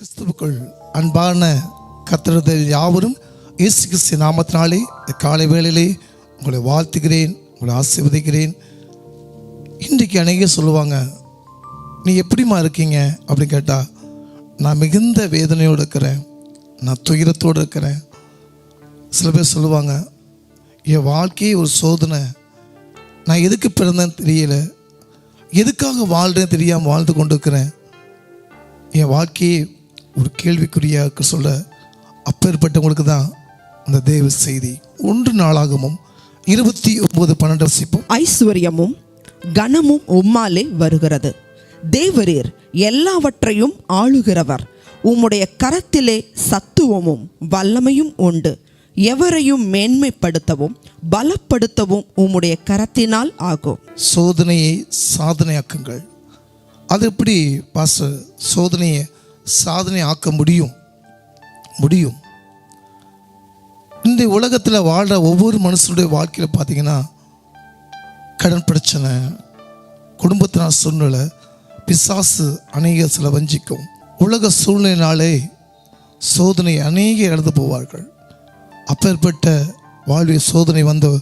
கிறிஸ்துவுக்குள் அன்பான கத்திரதல் யாவரும் இயேசு கிறிஸ்து நாமத்தினாலே காலை வேளையிலே உங்களை வாழ்த்துகிறேன் உங்களை ஆசீர்வதிக்கிறேன். இன்றைக்கு அநேக சொல்லுவாங்க நீ எப்படிம்மா இருக்கீங்க? அப்படின்னு கேட்டால் நான் மிகுந்த வேதனையோடு இருக்கிறேன் நான் துயரத்தோடு இருக்கிறேன். சில பேர் சொல்லுவாங்க என் வாழ்க்கையே ஒரு சோதனை. நான் எதுக்கு பிறந்தேன்னு தெரியல. எதுக்காக வாழ்கிறேன் தெரியாமல் வாழ்ந்து கொண்டு இருக்கிறேன் என் வாழ்க்கையே ஒரு கேள்விக்குறியாக சொல்ல அப்பேற்பட்டவங்களுக்கு தான் அந்த தேவ செய்தி. ஒன்று நாளாகமும் இருபத்தி ஒன்பது பன்னெண்டு வசிப்போம். ஐஸ்வர்யமும் கனமும் உம்மாலே வருகிறது. தேவரீர் எல்லாவற்றையும் ஆளுகிறவர். உம்முடைய கரத்திலே சத்துவமும் வல்லமையும் உண்டு. எவரையும் மேன்மைப்படுத்தவும் பலப்படுத்தவும் உம்முடைய கரத்தினால் ஆகும். சோதனையை சாதனையாக்குங்கள். அது எப்படி பாச சோதனையை சாதனை ஆக்க முடியும். முடியும். இந்த உலகத்தில் வாழ்கிற ஒவ்வொரு மனுஷனுடைய வாழ்க்கையில் பார்த்தீங்கன்னா கடன் பிரச்சனை குடும்பத்தினால் சூழ்நிலை பிசாசு அநேக சில வஞ்சிக்கும். உலக சூழ்நிலையினாலே சோதனை அநேக இழந்து போவார்கள். அப்பேற்பட்ட வாழ்வில் சோதனை வந்த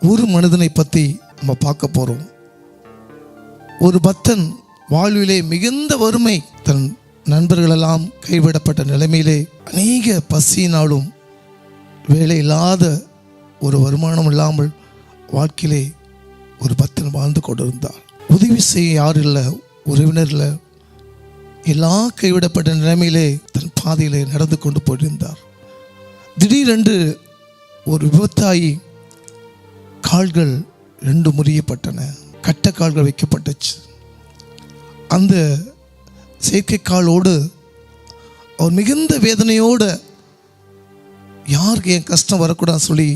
ஒரு மனிதனை பற்றி நம்ம பார்க்க போகிறோம் ஒரு பக்தன் வாழ்விலே மிகுந்த வறுமை தன் நண்பர்களெல்லாம் கைவிடப்பட்ட நிலைமையிலே அநேக பசியினாலும் வேலை இல்லாத ஒரு வருமானம் இல்லாமல் வாழ்க்கையிலே ஒரு பக்தன் வாழ்ந்து கொண்டிருந்தார். உதவி செய்ய யார் இல்லை உறவினர் இல்லை. எல்லா கைவிடப்பட்ட நிலைமையிலே தன் பாதையிலே நடந்து கொண்டு போயிருந்தார். திடீரென்று ஒரு விபத்தாயி கால்கள் ரெண்டு முறியப்பட்டன. கட்ட கால்கள் வைக்கப்பட்டுச்சு. அந்த செயற்கை காலோடு அவர் மிகுந்த வேதனையோடு யாருக்கு என் கஷ்டம் வரக்கூடாதுன்னு சொல்லி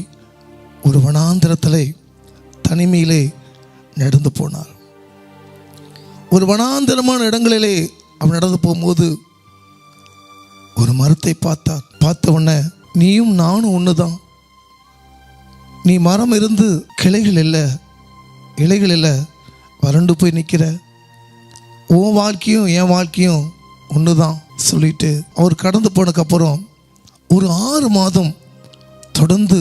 ஒரு வனாந்திரத்திலே தனிமையிலே நடந்து போனார். ஒரு வனாந்திரமான இடங்களிலே அவர் நடந்து போகும்போது ஒரு மரத்தை பார்த்தார். பார்த்த உடனே நீயும் நானும் ஒன்று தான் நீ மரம் இருந்து கிளைகள் இல்லை இலைகள் இல்லை வறண்டு போய் நிற்கிற உன் வாழ்க்கையும் என் வாழ்க்கையும் ஒன்று தான் சொல்லிட்டு அவர் கடந்து போனதுக்கப்புறம் ஒரு ஆறு மாதம் தொடர்ந்து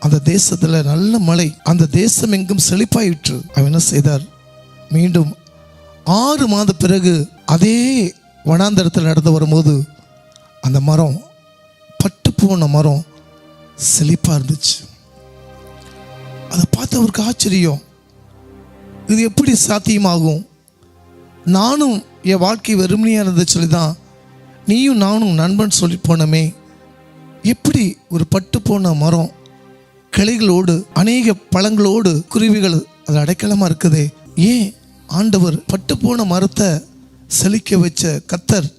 அந்த தேசத்தில் நல்ல மழை அந்த தேசம் எங்கும் செழிப்பாயிற்று. அவன் என்ன செய்தார்? மீண்டும் ஆறு மாத பிறகு அதே வனாந்தரத்தில் நடந்து வரும்போது அந்த மரம் பட்டு போன மரம் செழிப்பாக இருந்துச்சு. அதை பார்த்து அவருக்கு ஆச்சரியம். இது எப்படி சாத்தியமாகும்? நானும் என் வாழ்க்கை வெறுமனையாக இருந்தது சொல்லி தான் நீயும் நானும் நண்பன் சொல்லி போனோமே. எப்படி ஒரு பட்டு போன மரம் கிளைகளோடு அநேக பழங்களோடு குருவிகள் அது அடைக்கலமாக இருக்குதே? ஏன் ஆண்டவர் பட்டு போன மரத்தை செழிக்க வச்ச கத்தர்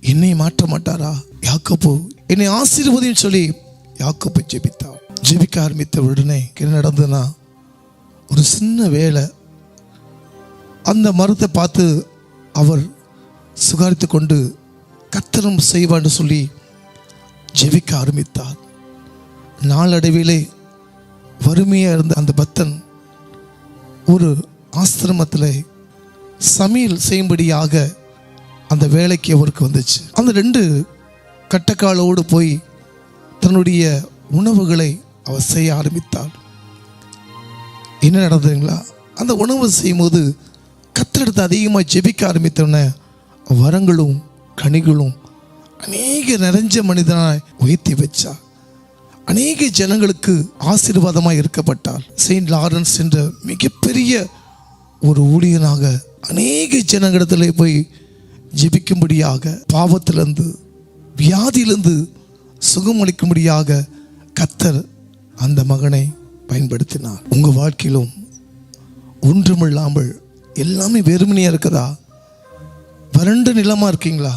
என்னை மாற்ற மாட்டாரா? யாக்கோப்பு என்னை ஆசீர்வதின்னு சொல்லி யாக்கோப்பை ஜெபித்தார். ஜெபிக்க ஆரம்பித்த உடனே என்ன நடந்ததுன்னா ஒரு சின்ன வேலை அந்த மரத்தை பார்த்து அவர் சுகாரித்து கொண்டு கத்தனம் செய்வான்னு சொல்லி ஜெபிக்க ஆரம்பித்தார். நாளடைவிலே வறுமையாக இருந்த அந்த பக்தன் ஒரு ஆசிரமத்தில் சமையல் செய்யும்படியாக அந்த வேலைக்கு அவருக்கு வந்துச்சு. அந்த ரெண்டு கட்டக்காலோடு போய் தன்னுடைய உணவுகளை அவர் செய்ய ஆரம்பித்தாள் என்ன நடந்ததுங்களா? அந்த உணவு செய்யும்போது கத்தெடுத்து அதிகமாக ஜெபிக்க ஆரம்பித்தோடனே வரங்களும் கனிகளும் அநேக நிறைஞ்ச மனிதனாய் உயர்த்தி வச்சா அநேக ஜனங்களுக்கு ஆசீர்வாதமாக இருக்கப்பட்டார். செயின்ட் லாரன்ஸ் என்ற மிகப்பெரிய ஒரு ஊழியனாக அநேக ஜனங்களிடத்தில் போய் ஜெபிக்கும்படியாக பாவத்திலிருந்து வியாதியிலிருந்து சுகமளிக்கும்படியாக கத்தர் அந்த மகனை பயன்படுத்தினார். உங்கள் வாழ்க்கையிலும் ஒன்றுமில்லாமல் எல்லாமே வெறுமனையாக இருக்குதா? வறண்ட நிலமாக இருக்கீங்களா?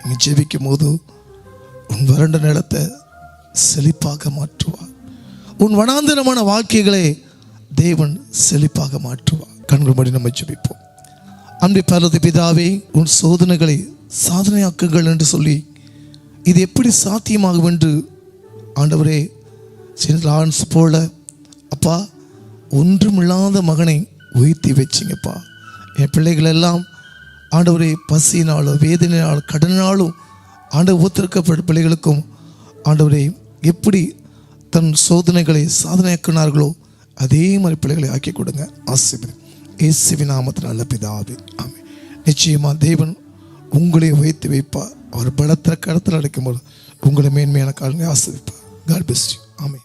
நீங்கள் ஜெபிக்கும் போது உன் வறண்ட நிலத்தை செழிப்பாக மாற்றுவார். உன் வனாந்தரமான வாக்கியங்களை தேவன் செழிப்பாக மாற்றுவார். கண்கள் மணி நம்ம ஜெபிப்போம். அன்பை பரது பிதாவே உன் சோதனைகளை சாதனையாக்குங்கள் என்று சொல்லி இது எப்படி சாத்தியமாகும் என்று ஆண்டவரே சின்ன லான்ஸ் போல அப்பா ஒன்றுமில்லாத மகனை உயர்த்தி வச்சிங்கப்பா. என் பிள்ளைகளெல்லாம் ஆண்டவரை பசியினாலும் வேதனையினாலும் கடனாலும் ஆண்டவர் ஒத்திருக்கப்பட்ட பிள்ளைகளுக்கும் ஆண்டவரை எப்படி தன் சோதனைகளை சாதனையாக்குனார்களோ அதே மாதிரி பிள்ளைகளை ஆக்கி கொடுங்க. ஆசிபதி இயேசுவி நாமத்தில் நல்ல பிதாவே. ஆமே நிச்சயமாக தேவன் உங்களை உயர்த்தி வைப்பார். அவர் பலத்திர கடத்தில் அடைக்கும்போது உங்களை மேன்மையான காலங்களை ஆசிரிப்பார் காட் பெஸ்ட் ஆமே